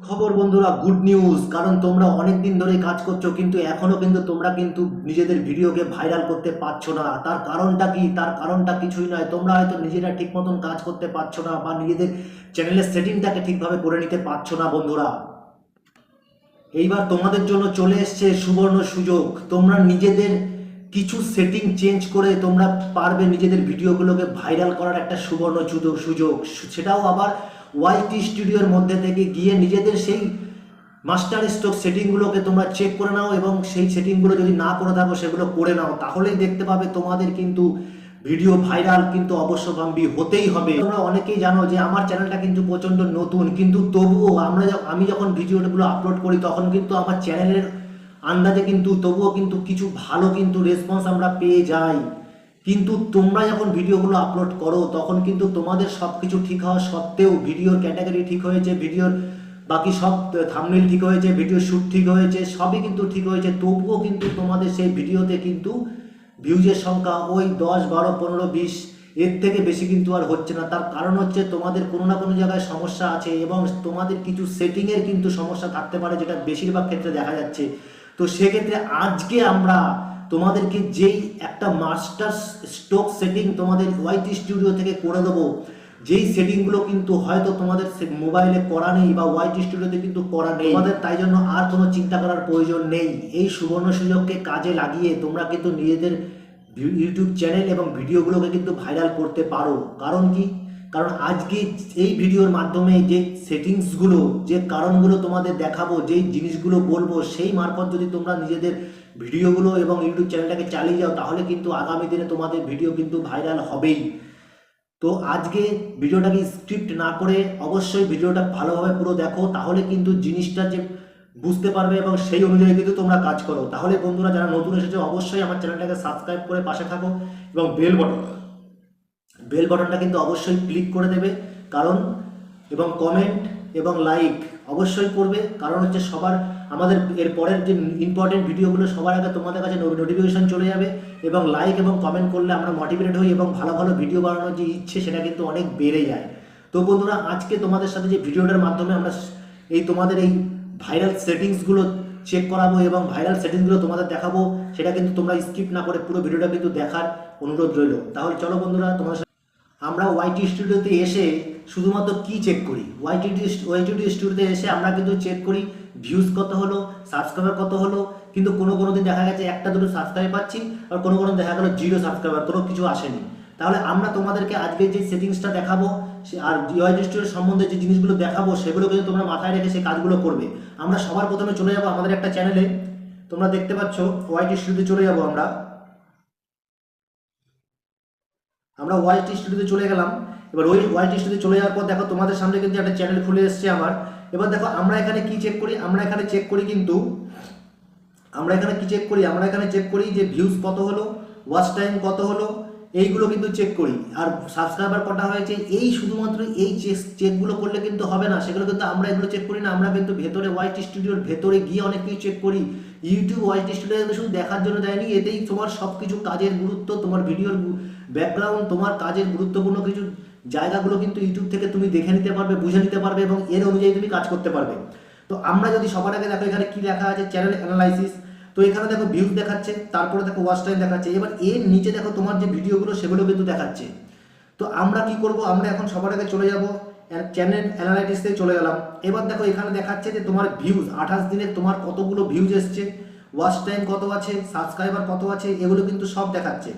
খবর বন্ধুরা good news কারণ তোমরা অনেক দিন ধরে কাজ করছ, কিন্তু এখনও কিন্তু তোমরা কিন্তু নিজেদের ভিডিওকে ভাইরাল করতে পারছ না। তার কারণটা কি? তার কারণটা কিছুই নয়। তোমরা হয়তো নিজেরা ঠিক মতন কাজ করতে পারছ না বা নিজেদের চ্যানেলের সেটিংটাকে ঠিকভাবে করে নিতে পারছ না বন্ধুরা। এইবার তোমাদের জন্য চলে এসছে সুবর্ণ সুযোগ। তোমরা নিজেদের কিছু সেটিং চেঞ্জ করে তোমরা পারবে নিজেদের ভিডিওগুলোকে ভাইরাল করার একটা সুবর্ণ সুযোগ সুযোগ। সেটাও আবার ওয়াইটি স্টুডিওর মধ্যে থেকে গিয়ে নিজেদের সেই মাস্টার স্ট্রোক সেটিংগুলোকে তোমরা চেক করে নাও এবং সেই সেটিংগুলো যদি না করে থাকো, সেগুলো করে নাও। তাহলেই দেখতে পাবে তোমাদের কিন্তু ভিডিও ভাইরাল কিন্তু অবশ্যম্ভাবী হতেই হবে। তোমরা অনেকেই জানো যে আমার চ্যানেলটা কিন্তু প্রচণ্ড নতুন, কিন্তু তবুও আমরা আমি যখন ভিডিওগুলো আপলোড করি, তখন কিন্তু আমার চ্যানেলের আন্দাজে কিন্তু, তবুও কিন্তু কিছু ভালো কিন্তু রেসপন্স আমরা পেয়ে যাই। কিন্তু তোমরা যখন ভিডিওগুলো আপলোড করো, তখন কিন্তু তোমাদের সব কিছু ঠিক হওয়া সত্ত্বেও ভিডিওর ক্যাটাগরি ঠিক হয়েছে, ভিডিওর বাকি সব থামনেল ঠিক হয়েছে ভিডিও শ্যুট ঠিক হয়েছে, সবই কিন্তু ঠিক হয়েছে। তবুও কিন্তু তোমাদের সেই ভিডিওতে কিন্তু ভিউজের সংখ্যা ওই দশ, বারো, পনেরো, বিশ, এর থেকে বেশি কিন্তু আর হচ্ছে না। তার কারণ হচ্ছে তোমাদের কোনো না কোনো জায়গায় সমস্যা আছে এবং তোমাদের কিছু সেটিংয়ের কিন্তু সমস্যা থাকতে পারে, যেটা বেশিরভাগ ক্ষেত্রে দেখা যাচ্ছে। তো সেক্ষেত্রে আজকে আমরা তোমাদেরকে যেই একটা মাস্টার স্ট্রোক সেটিং তোমাদের ওয়াইটি স্টুডিও থেকে করে দেবো, যেই সেটিংগুলো কিন্তু হয়তো তোমাদের মোবাইলে করা নেই বা ওয়াইটি স্টুডিওতে কিন্তু করা নেই। তোমাদের তাই জন্য আর কোনো চিন্তা করার প্রয়োজন নেই। এই সুবর্ণ সুযোগকে কাজে লাগিয়ে তোমরা কিন্তু নিজেদের ইউটিউব চ্যানেল এবং ভিডিওগুলোকে কিন্তু ভাইরাল করতে পারো। কারণ কি? কারণ আজকে এই ভিডিওর মাধ্যমে যে সেটিংসগুলো যে কারণগুলো তোমাদের দেখাবো, যেই জিনিসগুলো বলব, সেই মারফত যদি তোমরা নিজেদের ভিডিওগুলো এবং ইউটিউব চ্যানেলটাকে চালিয়ে যাও, তাহলে কিন্তু আগামী দিনে তোমাদের ভিডিও কিন্তু ভাইরাল হবেই। তো আজকে ভিডিওটাকে স্ক্রিপ্ট না করে অবশ্যই ভিডিওটা ভালোভাবে পুরো দেখো, তাহলে কিন্তু জিনিসটা যে বুঝতে পারবে এবং সেই অনুযায়ী কিন্তু তোমরা কাজ করো। তাহলে বন্ধুরা যারা নতুন এসেছে, অবশ্যই আমার চ্যানেলটাকে সাবস্ক্রাইব করে পাশে থাকো এবং বেল বটন বেল বটনটা কিন্তু অবশ্যই ক্লিক করে দেবে, কারণ এবং কমেন্ট এবং লাইক অবশ্যই করবে। কারণ হচ্ছে সবার, আমাদের এর পরের যে ইম্পর্টেন্ট ভিডিওগুলো, সবার আগে তোমাদের কাছে নোটিফিকেশন চলে যাবে এবং লাইক এবং কমেন্ট করলে আমরা মোটিভেটেড হই এবং ভালো ভালো ভিডিও বানানোর যে ইচ্ছে, সেটা কিন্তু অনেক বেড়ে যায়। তো বন্ধুরা, আজকে তোমাদের সাথে যে ভিডিওটার মাধ্যমে আমরা এই তোমাদের এই ভাইরাল সেটিংসগুলো চেক করাবো এবং ভাইরাল সেটিংসগুলো তোমাদের দেখাবো, সেটা কিন্তু তোমরা স্কিপ না করে পুরো ভিডিওটা কিন্তু দেখার অনুরোধ রইল। তাহলে চলো বন্ধুরা, তোমাদের আমরা ওয়াইটি স্টুডিওতে এসে শুধুমাত্র কি চেক করি? ওয়াইটি ওয়াইটি স্টুডিওতে এসে আমরা কিন্তু চেক করি ভিউজ কত হলো সাবস্ক্রাইবার কত হলো, কিন্তু কোনো কোনো দিন দেখা গেছে একটা, দুটো সাবস্ক্রাইব পাচ্ছি, আর কোনো কোনো দেখা গেলো জিরো সাবস্ক্রাইবার কোনো কিছু আসেনি। তাহলে আমরা তোমাদেরকে আজকে যে সেটিংসটা দেখাবো আর ওয়াইটি স্টুডিও সম্বন্ধে যে জিনিসগুলো দেখাবো, সেগুলো কিন্তু তোমরা মাথায় রেখে সেই কাজগুলো করবে। আমরা সবার প্রথমে চলে যাব আমাদের একটা চ্যানেলে তোমরা দেখতে পাচ্ছ ওয়াইটি স্টুডিওতে চলে যাব আমরা। আমরা ওয়াইটি স্টুডিওতে চলে গেলাম। এবার ওই ওয়াইটি স্টুডিও চলে যাওয়ার পর দেখো তোমাদের সামনে কিন্তু একটা চ্যানেল খুলে এসেছে আমার। এবার দেখো আমরা এখানে কি চেক করি? আমরা এখানে চেক করি কিন্তু, আমরা এখানে কি চেক করি? আমরা এখানে চেক করি যে ভিউজ কত হলো ওয়াচ টাইম কত হলো, এইগুলো কিন্তু চেক করি। আর সাবস্ক্রাইবার কটা হয়েছে? এই শুধুমাত্র এই চেক চেকগুলো করলে কিন্তু হবে না। সেগুলো কিন্তু আমরা এগুলো চেক করি না। আমরা কিন্তু ভেতরে ওয়াইটি স্টুডিওর ভেতরে গিয়ে অনেক কিছু চেক করি। ইউটিউব ওয়াইটি স্টুডিও কিন্তু শুধু দেখার জন্য দেয়নি এতেই তোমার সব কিছু কাজের গুরুত্ব, তোমার ভিডিওর ব্যাকগ্রাউন্ড তোমার কাজের গুরুত্বপূর্ণ কিছু জায়গাগুলো কিন্তু ইউটিউব থেকে তুমি দেখে নিতে পারবে, বুঝে নিতে পারবে এবং এর অনুযায়ী তুমি কাজ করতে পারবে। তো আমরা যদি সবার আগে দেখো, এখানে কি লেখা আছে? চ্যানেল অ্যানালাইসিস তো এখানে দেখো ভিউজ দেখাচ্ছে, তারপরে দেখো ওয়াচ টাইম দেখাচ্ছে। এবার এর নিচে দেখো তোমার যে ভিডিওগুলো, সেগুলো কিন্তু দেখাচ্ছে। তো আমরা কি করব? আমরা এখন সবার আগে চলে যাব চ্যানেল অ্যানালাইটিক্সে চলে গেলাম। এবার দেখো এখানে দেখাচ্ছে যে তোমার ভিউজ আঠাশ দিনে তোমার কতগুলো ভিউজ এসছে ওয়াচ টাইম কত আছে সাবস্ক্রাইবার কত আছে, এগুলো কিন্তু সব দেখাচ্ছে।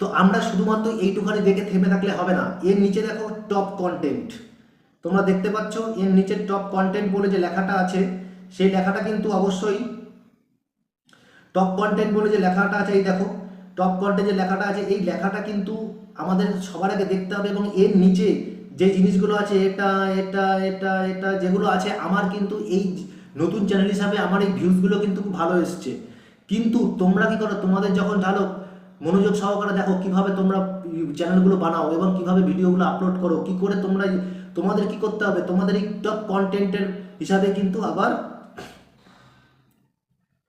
তো আমরা শুধুমাত্র এইটুখানি দেখে থেমে থাকলে হবে না। এর নিচে দেখো টপ কন্টেন্ট তোমরা দেখতে পাচ্ছ, এর নিচে টপ কন্টেন্ট বলে যে লেখাটা আছে, সেই লেখাটা কিন্তু অবশ্যই টপ কন্টেন্ট বলে যে লেখাটা আছে, এই দেখো টপ কন্টেন্ট যে লেখাটা আছে, এই লেখাটা কিন্তু আমাদের সবার আগে দেখতে হবে এবং এর নিচে যে জিনিসগুলো আছে, এটা এটা এটা এটা যেগুলো আছে, আমার কিন্তু এই নতুন চ্যানেল হিসাবে আমার এই ভিউজগুলো কিন্তু খুব ভালো এসছে। কিন্তু তোমরা কি করো, তোমাদের যখন ভালো মনোযোগ সহকারে দেখো কীভাবে তোমরা চ্যানেলগুলো বানাও এবং কীভাবে ভিডিওগুলো আপলোড করো, কি করে তোমরা তোমাদের কি করতে হবে, তোমাদের এই টপ কন্টেন্টের হিসাবে কিন্তু আবার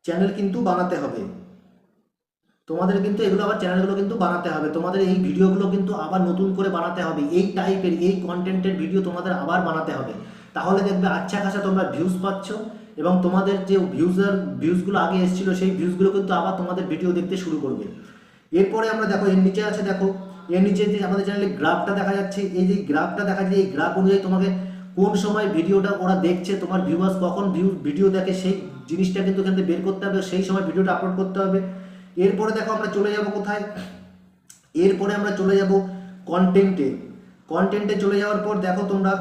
চ্যানেল কিন্তু বানাতে হবে। তোমাদের কিন্তু এগুলো আবার চ্যানেলগুলো কিন্তু বানাতে হবে, তোমাদের এই ভিডিওগুলো কিন্তু আবার নতুন করে বানাতে হবে, এই টাইপের এই কন্টেন্টের ভিডিও তোমাদের আবার বানাতে হবে। তাহলে দেখবে আচ্ছা খাসা তোমরা ভিউজ পাচ্ছ এবং তোমাদের যে ভিউজার ভিউজগুলো আগে এসেছিল, সেই ভিউজগুলো কিন্তু আবার তোমাদের ভিডিও দেখতে শুরু করবে। এরপরে আমরা দেখো, এর নিচে আছে দেখো, এর নিচে যে আমাদের চ্যানেলে গ্রাফটা দেখা যাচ্ছে, এই যে গ্রাফটা দেখা যাচ্ছে, এই গ্রাফ অনুযায়ী তোমাকে কোন সময় ভিডিওটা ওরা দেখছে, তোমার ভিউয়ার্স কখন ভিউ ভিডিও দেখে, সেই জিনিসটা কিন্তু এখান থেকে বের করতে হবে, সেই সময় ভিডিওটা আপলোড করতে হবে। এরপরে দেখো, আমরা চলে যাব কোথায়? এরপরে আমরা চলে যাব কন্টেন্টে কন্টেন্টে চলে যাওয়ার পর দেখো তোমরা,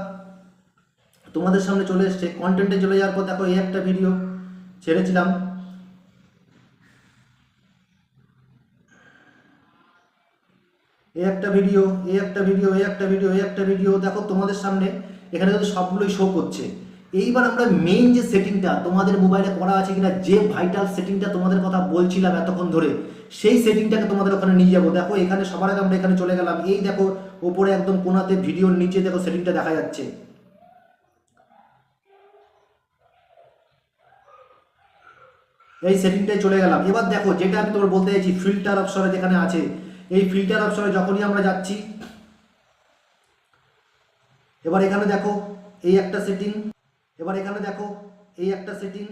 তোমাদের সামনে চলে এসছে। কন্টেন্টে চলে যাওয়ার পর দেখো, এই একটা ভিডিও ছেড়েছিলাম। এই একটা ভিডিও এই একটা ভিডিও এই একটা ভিডিও এই একটা ভিডিও দেখো তোমাদের সামনে, এখানে কিন্তু সবগুলোই শো করছে। এইবার আমরা মেইন যে সেটিংটা তোমাদের মোবাইলে করা আছে কিনা, যে ভাইটাল সেটিংটা তোমাদের কথা বলছিলাম এতক্ষণ ধরে, সেই সেটিংটাকে তোমাদের ওখানে নিয়ে যাব। দেখো, এখানে সবার আগে আমরা এখানে চলে গেলাম। এই দেখো, ওপরে একদম কোনাতে ভিডিওর নিচে দেখো সেটিংটা দেখা যাচ্ছে। এই সেটিংটায় চলে গেলাম। এবার দেখো, যেটা আমি তোমার বলতে চাইছি ফিল্টার অপশনে যেখানে আছে এই ফিল্টার অপশনে যখনই আমরা যাচ্ছি, এবার এখানে দেখো, এই একটা সেটিং এবার এখানে দেখো, এই একটা সেটিং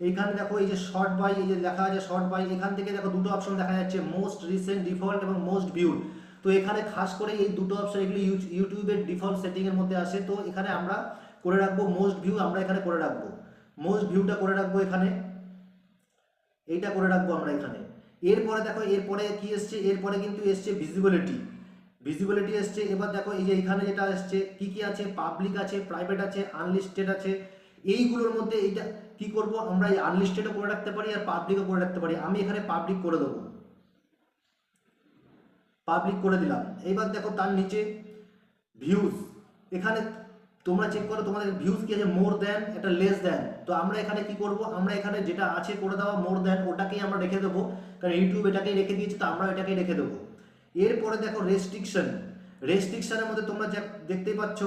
এইখানে দেখো এই যে শর্ট বাই এই যে লেখা আছে শর্ট বাই এখান থেকে দেখো দুটো অপশন দেখা যাচ্ছে মোস্ট রিসেন্ট ডিফল্ট এবং মোস্ট ভিউড তো এখানে খাস করে এই দুটো অপশন এগুলি ইউ- ইউটিউবের ডিফল্ট সেটিং এর মধ্যে আসে, তো এখানে আমরা করে রাখব মোস্ট ভিউ আমরা এখানে করে রাখব। মোস্ট ভিউটা করে রাখব এখানে। এইটা করে রাখব আমরা এখানে। এরপরে দেখো, এরপরে কি এসছে? এরপরে কিন্তু এসছে ভিজিবিলিটি ভিজিবিলিটি এসছে, এবার দেখো এই যে এখানে যেটা এসছে, কি কি আছে? পাবলিক আছে প্রাইভেট আছে আনলিস্টেড আছে। এইগুলোর মধ্যে এইটা কি করব? আমরা এই আনলিস্টেডও করে রাখতে পারি আর পাবলিকও করে রাখতে পারি। আমি এখানে পাবলিক করে দেবো। পাবলিক করে দিলাম। এইবার দেখো তার নিচে ভিউজ এখানে তোমরা চেক করো, তোমাদের ভিউজ কি আছে? মোর দেন এটা লেস দেন তো আমরা এখানে কি করব? আমরা এখানে যেটা আছে করে দেওয়া মোর দেন ওটাকেই আমরা রেখে দেবো। কারণ ইউটিউব এটাকেই রেখে দিয়েছে, তো আমরা এটাকেই রেখে দেবো। এরপরে দেখো রেস্ট্রিকশন রেস্ট্রিকশনের মধ্যে তোমরা যা দেখতেই পাচ্ছ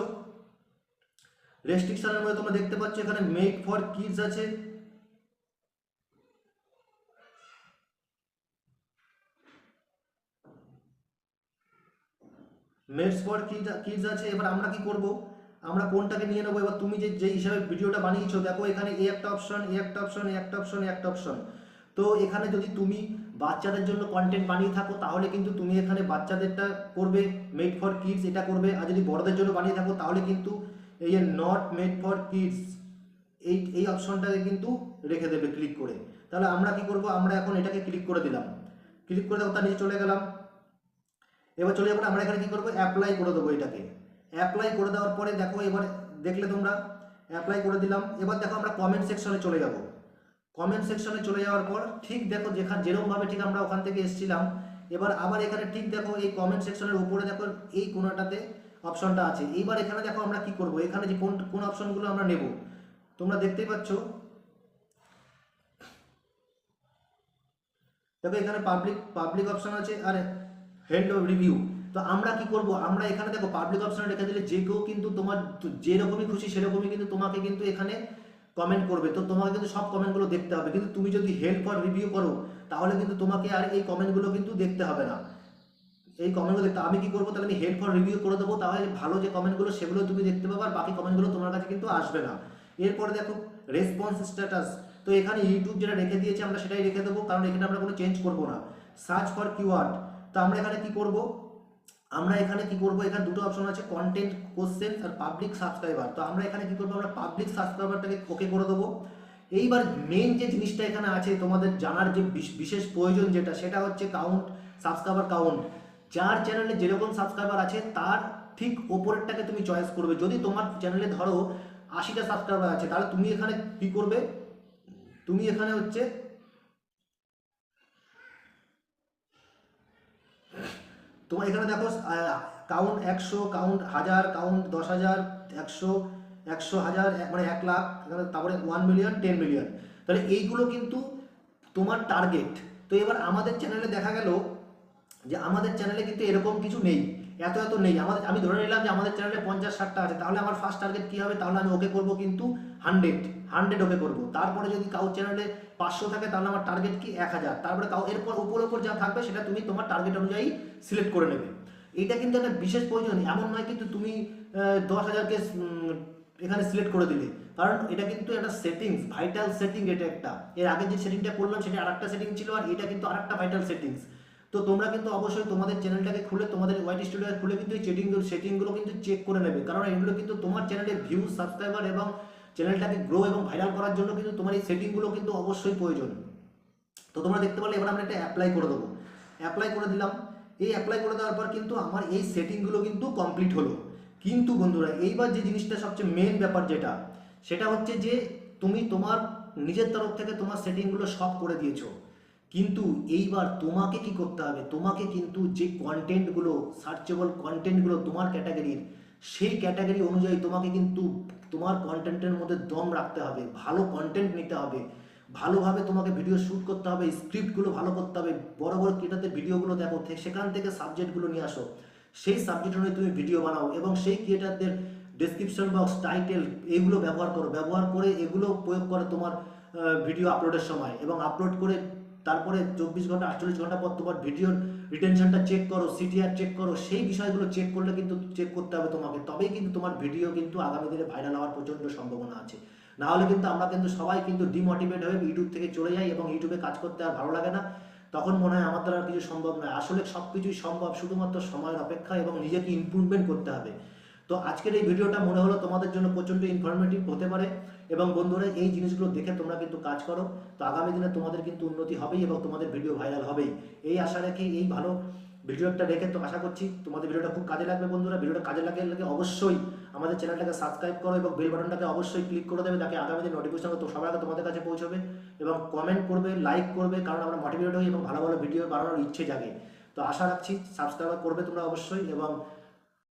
রেস্ট্রিকশনের মধ্যে তোমরা দেখতে পাচ্ছ এখানে মেক ফর কিডস আছে। মেডস ফর কিডস আছে, এবার আমরা কি করব? আমরা কোনটাকে নিয়ে নেব? এবার তুমি যে যে হিসাবে ভিডিওটা বানিয়েছো, দেখো এখানে এ একটা অপশন এ একটা অপশন এই একটা অপশন এই একটা অপশন তো এখানে যদি তুমি বাচ্চাদের জন্য কন্টেন্ট বানিয়ে থাকো, তাহলে কিন্তু তুমি এখানে বাচ্চাদেরটা করবে মেড ফর কিডস এটা করবে, আর যদি বড়দের জন্য বানিয়ে থাকো, তাহলে কিন্তু এই যে নট মেড ফর কিডস এই এই অপশনটাকে কিন্তু রেখে দেবে ক্লিক করে। তাহলে আমরা কি করব? আমরা এখন এটাকে ক্লিক করে দিলাম। ক্লিক করে দেখো তার নিচে চলে গেলাম। এবার চলে যাব আমরা এখানে কি করব? অ্যাপ্লাই করে দেবো এটাকে। অ্যাপ্লাই করে দেওয়ার পরে দেখো, এবার দেখলে তোমরা অ্যাপ্লাই করে দিলাম। এবার দেখো, আমরা কমেন্ট সেকশনে চলে যাব। কমেন্ট সেকশনে চলে যাওয়ার পর, ঠিক দেখো, যেখানে যেরকমভাবে ঠিক আমরা ওখান থেকে এসেছিলাম, এবার আবার এখানে ঠিক দেখো, এই কমেন্ট সেকশনের উপরে দেখো, এই কোনাটাতে অপশনটা আছে। এইবার এখানে দেখো, আমরা কি করব? এখানে যে কোন কোন অপশনগুলো আমরা নেব? তোমরা দেখতেই পাচ্ছ। দেখো, এখানে পাবলিক পাবলিক অপশন আছে। আর হেল্ড রিভিউ তো আমরা কি করব? আমরা এখানে দেখো পাবলিক অপশনে রেখে দিলে যে কেউ কিন্তু তোমার যেরকমই খুশি সেরকমই কিন্তু তোমাকে কিন্তু এখানে কমেন্ট করবে। তো তোমাকে কিন্তু সব কমেন্টগুলো দেখতে হবে। কিন্তু তুমি যদি হেল্প ফর রিভিউ করো, তাহলে কিন্তু তোমাকে আর এই কমেন্টগুলো কিন্তু দেখতে হবে না। এই কমেন্টগুলো দেখতে আমি কি করব? তাহলে আমি হেল্প ফর রিভিউ করে দেবো। তাহলে ভালো যে কমেন্টগুলো সেগুলো তুমি দেখতে পাবে আর বাকি কমেন্টগুলো তোমার কাছে কিন্তু আসবে না। এরপরে দেখো রেসপন্স স্ট্যাটাস তো এখানে ইউটিউব যেটা রেখে দিয়েছে, আমরা সেটাই রেখে দেবো। কারণ এখানে আমরা কোনো চেঞ্জ করব না। সার্চ ফর কিওয়ার্ড তো আমরা এখানে কি করব? আমরা এখানে কি করব? এখানে দুটো অপশন আছে কন্টেন্ট কোশ্চেন আর পাবলিক সাবস্ক্রাইবার তো আমরা এখানে কি করব? আমরা পাবলিক সাবস্ক্রাইবারটাকে ওকে করে দেবো। এইবার মেন যে জিনিসটা এখানে আছে, তোমাদের জানার যে বিশ- বিশেষ প্রয়োজন যেটা, সেটা হচ্ছে কাউন্ট সাবস্ক্রাইবার কাউন্ট যার চ্যানেলে যেরকম সাবস্ক্রাইবার আছে, তার ঠিক ওপরেরটাকে তুমি চয়েস করবে। যদি তোমার চ্যানেলে ধরো আশিটা সাবস্ক্রাইবার আছে, তাহলে তুমি এখানে কি করবে? তুমি এখানে হচ্ছে তোমার এখানে দেখো কাউন্ট একশো কাউন্ট হাজার কাউন্ট দশ হাজার, একশো একশো হাজার মানে এক লাখ তারপরে ওয়ান মিলিয়ন টেন মিলিয়ন তাহলে এইগুলো কিন্তু তোমার টার্গেট তো এবার আমাদের চ্যানেলে দেখা গেল যে আমাদের চ্যানেলে কিন্তু এরকম কিছু নেই। এত এত নেই। আমাদের, আমি ধরে নিলাম যে আমাদের চ্যানেলে পঞ্চাশ, ষাটটা আছে। তাহলে আমার ফার্স্ট টার্গেট কী হবে? তাহলে আমি ওকে করব কিন্তু হান্ড্রেড হান্ড্রেড ওকে করব। তারপরে যদি কাউ চ্যানেলে পাঁচশো থাকে, তাহলে আমার টার্গেট কি? এক হাজার। তারপরে কাউ এরপর উপর উপর যা থাকবে, সেটা তুমি তোমার টার্গেট অনুযায়ী সিলেক্ট করে নেবে। এটা কিন্তু একটা বিশেষ প্রয়োজন। এমন নয় কিন্তু তুমি দশ হাজারকে এখানে সিলেক্ট করে দিলে। কারণ এটা কিন্তু একটা সেটিংস ভাইটাল সেটিং এটা একটা। এর আগে যে সেটিংটা করলাম, সেটা আরেকটা সেটিং ছিল, আর এটা কিন্তু আরেকটা ভাইটাল সেটিংস তো তোমরা কিন্তু অবশ্যই তোমাদের চ্যানেলটাকে খুলে, তোমাদের ওয়াইটি স্টুডিও খুলে কিন্তু এই সেটিংগুলো সেটিংগুলো কিন্তু চেক করে নেবে। কারণ এগুলো কিন্তু তোমার চ্যানেলের ভিউ সাবস্ক্রাইবার এবং চ্যানেলটাকে গ্রো এবং ভাইরাল করার জন্য কিন্তু তোমার এই সেটিংগুলো কিন্তু অবশ্যই প্রয়োজন। তো তোমরা দেখতে পারলে এবার আমরা একটা অ্যাপ্লাই করে দেবো। অ্যাপ্লাই করে দিলাম। এই অ্যাপ্লাই করে দেওয়ার পর কিন্তু আমার এই সেটিংগুলো কিন্তু কমপ্লিট হলো। কিন্তু বন্ধুরা, এইবার যে জিনিসটা সবচেয়ে মেন ব্যাপার যেটা, সেটা হচ্ছে যে তুমি তোমার নিজের তরফ থেকে তোমার সেটিংগুলো সব করে দিয়েছ। কিন্তু এইবার তোমাকে কি করতে হবে? তোমাকে কিন্তু যে কন্টেন্টগুলো সার্চেবল কন্টেন্টগুলো তোমার ক্যাটাগরির সেই ক্যাটাগরি অনুযায়ী তোমাকে কিন্তু তোমার কন্টেন্টের মধ্যে দম রাখতে হবে। ভালো কন্টেন্ট নিতে হবে। ভালোভাবে তোমাকে ভিডিও শ্যুট করতে হবে স্ক্রিপ্টগুলো ভালো করতে হবে। বড় বড় ক্রিয়েটারদের ভিডিওগুলো দেখো সেখান থেকে সাবজেক্টগুলো নিয়ে আসো। সেই সাবজেক্ট অনুযায়ী তুমি ভিডিও বানাও এবং সেই ক্রিয়েটারদের ডেসক্রিপশন বক্স টাইটেল এগুলো ব্যবহার করো। ব্যবহার করে এগুলো প্রয়োগ করে তোমার ভিডিও আপলোডের সময় এবং আপলোড করে তারপরে চব্বিশ ঘণ্টা, আটচল্লিশ ঘণ্টা পর তোমার ভিডিওর রিটেনশনটা চেক করো সিটিআর চেক করো, সেই বিষয়গুলো চেক করলে কিন্তু চেক করতে হবে তোমাকে। তবেই কিন্তু তোমার ভিডিও কিন্তু আগামী দিনে ভাইরাল হওয়ার প্রচণ্ড সম্ভাবনা আছে। না হলে কিন্তু আমরা কিন্তু সবাই কিন্তু ডিমোটিভেট হয়ে ইউটিউব থেকে চলে যাই এবং ইউটিউবে কাজ করতে আর ভালো লাগে না। তখন মনে হয় আমার দ্বারা কিছু সম্ভব নয়। আসলে সব কিছুই সম্ভব শুধুমাত্র সময়ের অপেক্ষা এবং নিজেকে ইমপ্রুভমেন্ট করতে হবে। তো আজকের এই ভিডিওটা মনে হলো তোমাদের জন্য প্রচণ্ড ইনফরমেটিভ হতে পারে এবং বন্ধুরা, এই জিনিসগুলো দেখে তোমরা কিন্তু কাজ করো। তো আগামী দিনে তোমাদের কিন্তু উন্নতি হবেই এবং তোমাদের ভিডিও ভাইরাল হবেই। এই আশা রেখে এই ভালো ভিডিওটা রেখে তো আশা করছি তোমাদের ভিডিওটা খুব কাজে লাগবে বন্ধুরা। ভিডিওটা কাজে লাগে লাগে অবশ্যই আমাদের চ্যানেলটাকে সাবস্ক্রাইব করো এবং বেল বাটনটাকে অবশ্যই ক্লিক করে দেবে তাকে আগামী দিন নোটিফিকেশন তো সবার আগে তোমাদের কাছে পৌঁছবে এবং কমেন্ট করবে লাইক করবে কারণ আমরা মোটিভেট হই এবং ভালো ভালো ভিডিও বানানোর ইচ্ছে জাগে। তো আশা রাখছি সাবস্ক্রাইব করবে তোমরা অবশ্যই এবং